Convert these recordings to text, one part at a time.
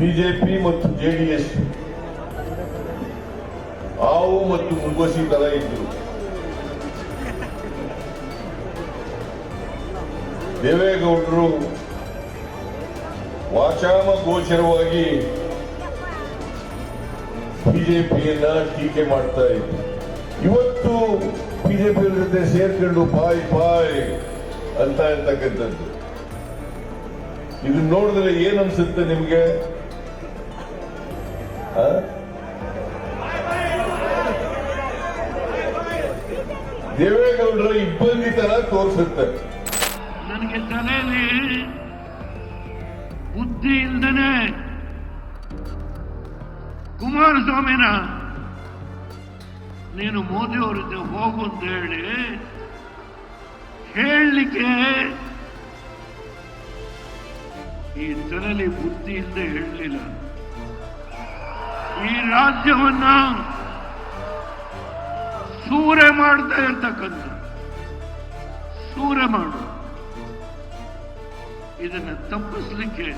BJP ಮತ್ತು JDS. ಹಾವು ಮತ್ತು ಮುಂಗೋಸಿ ತರ ಇದ್ರು ದೇವೇಗೌಡರು ವಾಚಾಮ ಗೋಚರವಾಗಿ ಬಿಜೆಪಿಯನ್ನ ಟೀಕೆ ಮಾಡ್ತಾ ಇದ್ರು. ಇವತ್ತು ಬಿಜೆಪಿ ಜೊತೆ ಸೇರ್ಕೊಂಡು ಬಾಯ್ ಬಾಯ್ ಅಂತ ಇರ್ತಕ್ಕಂಥದ್ದು ಇದನ್ನ ನೋಡಿದ್ರೆ ಏನನ್ಸುತ್ತೆ ನಿಮ್ಗೆ? ದೇವೇಗೌಡರ ಇಬ್ಬಂದಿ ತರ ತೋರಿಸುತ್ತೆ. ನನಗೆ ತಲೆಯಲ್ಲಿ ಬುದ್ಧಿ ಇಲ್ದೇನೆ ಕುಮಾರಸ್ವಾಮಿನ ನೀನು ಮೋದಿ ಅವ್ರ ಜೊತೆ ಹೋಗು ಅಂತ ಹೇಳಿ ಹೇಳಲಿಕ್ಕೆ ಈ ತಲೆಯಲ್ಲಿ ಬುದ್ಧಿ ಇಲ್ಲದೆ ಹೇಳಲಿಲ್ಲ. ಈ ರಾಜ್ಯವನ್ನ ಸೂರೆ ಮಾಡ್ತಾ ಇರ್ತಕ್ಕಂಥ ಸೂರೆ ಮಾಡು. ಇದನ್ನ ತಪ್ಪಿಸ್ಲಿಕ್ಕೆ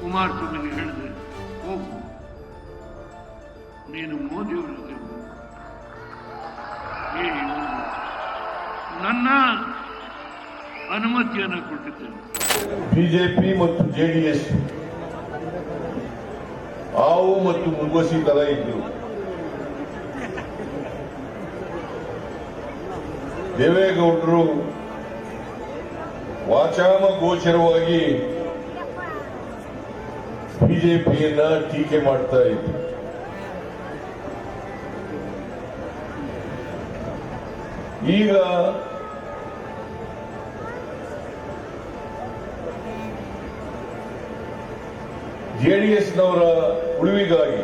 ಕುಮಾರಸ್ವಾಮಿಗೆ ಹೇಳಿದೆ, ಹೋಗು. ನೀನು ಮೋದಿಯವರ ನನ್ನ ಅನುಮತಿಯನ್ನು ಕೊಟ್ಟಿದ್ದೇನೆ. ಬಿಜೆಪಿ ಮತ್ತು ಜೆಡಿಎಸ್ ಹಾವು ಮತ್ತು ಮುಂಗೋಸಿ ತರ ಇದ್ರು ದೇವೇಗೌಡರು ವಾಚಾಮ ಗೋಚರವಾಗಿ ಬಿಜೆಪಿಯನ್ನ ಟೀಕೆ ಮಾಡ್ತಾ ಇದ್ರು. ಈಗ ಜೆಡಿಎಸ್ನವರ ಉಳಿವಿಗಾಗಿ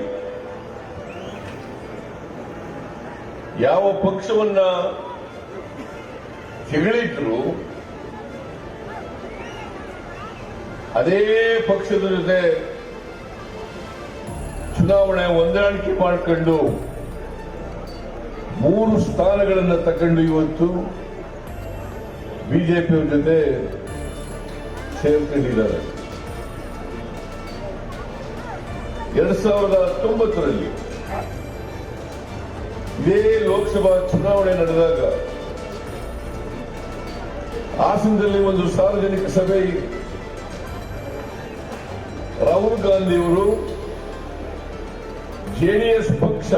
ಯಾವ ಪಕ್ಷವನ್ನ ತೆಗಳಿದ್ರು ಅದೇ ಪಕ್ಷದ ಜೊತೆ ಚುನಾವಣೆ ಹೊಂದಾಣಿಕೆ ಮಾಡಿಕೊಂಡು ಮೂರು ಸ್ಥಾನಗಳನ್ನು ತಗೊಂಡು ಇವತ್ತು ಬಿಜೆಪಿಯವ್ರ ಜೊತೆ ಸೇರ್ಕೊಂಡಿದ್ದಾರೆ. ಎರಡ್ ಸಾವಿರದ ಹತ್ತೊಂಬತ್ತರಲ್ಲಿ ಇದೇ ಲೋಕಸಭಾ ಚುನಾವಣೆ ನಡೆದಾಗ ಹಾಸನದಲ್ಲಿ ಒಂದು ಸಾರ್ವಜನಿಕ ಸಭೆ ರಾಹುಲ್ ಗಾಂಧಿಯವರು ಜೆಡಿಎಸ್ ಪಕ್ಷ,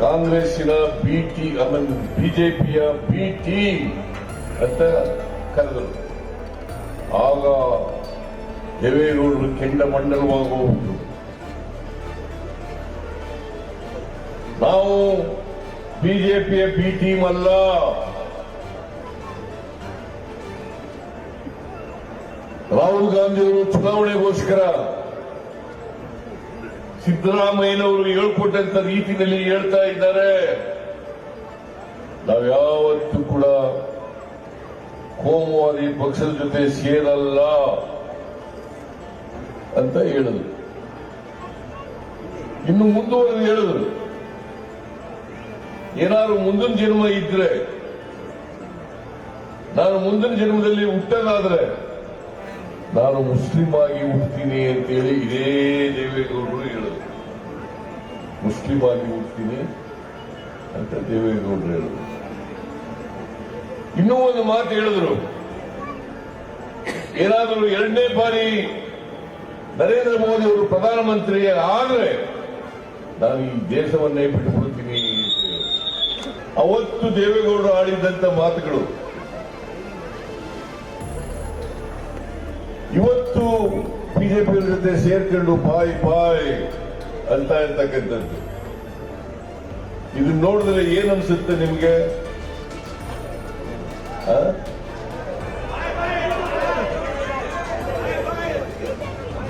ಕಾಂಗ್ರೆಸ್ಸಿನ ಬಿಟಿ ಆಮೇಲೆ ಬಿಜೆಪಿಯ ಬಿಟಿ ಅಂತ ಕರೆದರು. ಆಗ ದೇವೇಗೌಡರು ಕೆಂಡಮಂಡಲವಾಗುವುದು ನಾವು ಬಿಜೆಪಿಯ ಬಿ ಟೀಮ್ ಅಲ್ಲ. ರಾಹುಲ್ ಗಾಂಧಿಯವರು ಚುನಾವಣೆಗೋಸ್ಕರ ಸಿದ್ದರಾಮಯ್ಯನವರು ಹೇಳ್ಕೊಟ್ಟಂತ ರೀತಿಯಲ್ಲಿ ಹೇಳ್ತಾ ಇದ್ದಾರೆ. ನಾವ್ಯಾವತ್ತೂ ಕೂಡ ಕೋಮುವಾದಿ ಪಕ್ಷದ ಜೊತೆ ಸೇರಲ್ಲ. ಅಂತ ಹೇಳಿದ್ರು. ಇನ್ನು ಮುಂದುವರೆದು ಹೇಳಿದ್ರು. ಏನಾದ್ರು ಮುಂದಿನ ಜನ್ಮ ಇದ್ರೆ, ನಾನು ಮುಂದಿನ ಜನ್ಮದಲ್ಲಿ ಹುಟ್ಟದಾದ್ರೆ, ನಾನು ಮುಸ್ಲಿಂ ಆಗಿ ಹುಡ್ತೀನಿ ಅಂತೇಳಿ ಇದೇ ದೇವೇಗೌಡರು ಹೇಳಿದ್ರು. ಮುಸ್ಲಿಂ ಆಗಿ ಹುಡ್ತೀನಿ ಅಂತ ದೇವೇಗೌಡರು ಹೇಳಿದ್ರು. ಇನ್ನೂ ಒಂದು ಮಾತು ಹೇಳಿದ್ರು. ಏನಾದರೂ ಎರಡನೇ ಬಾರಿ ನರೇಂದ್ರ ಮೋದಿ ಅವರು ಪ್ರಧಾನಮಂತ್ರಿ ಆದ್ರೆ ನಾನು ಈ ದೇಶವನ್ನೇ ಬಿಟ್ಟುಕೊಡ್ತೀನಿ ಅವತ್ತು ದೇವೇಗೌಡರು ಆಡಿದ್ದಂತ ಮಾತುಗಳು. ಇವತ್ತು ಬಿಜೆಪಿ ಜೊತೆ ಸೇರ್ಕೊಂಡು ಬಾಯ್ ಬಾಯ್ ಅಂತ ಇರ್ತಕ್ಕಂಥದ್ದು ಇದನ್ನ ನೋಡಿದ್ರೆ ಏನ್ ಅನ್ಸುತ್ತೆ ನಿಮ್ಗೆ?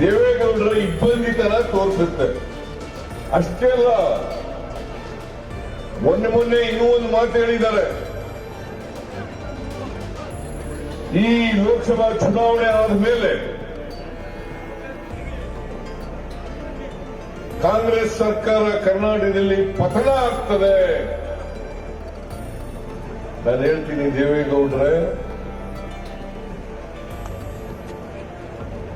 ದೇವೇಗೌಡರ ಇಬ್ಬಂದಿ ತರ ತೋರಿಸುತ್ತೆ. ಅಷ್ಟೇ ಅಲ್ಲ ಮೊನ್ನೆ ಮೊನ್ನೆ ಇನ್ನೂ ಒಂದು ಮಾತು ಹೇಳಿದ್ದಾರೆ. ಈ ಲೋಕಸಭಾ ಚುನಾವಣೆ ಆದ ಮೇಲೆ ಕಾಂಗ್ರೆಸ್ ಸರ್ಕಾರ ಕರ್ನಾಟಕದಲ್ಲಿ ಪತನ ಆಗ್ತದೆ. ನಾನು ಹೇಳ್ತೀನಿ ದೇವೇಗೌಡ್ರೆ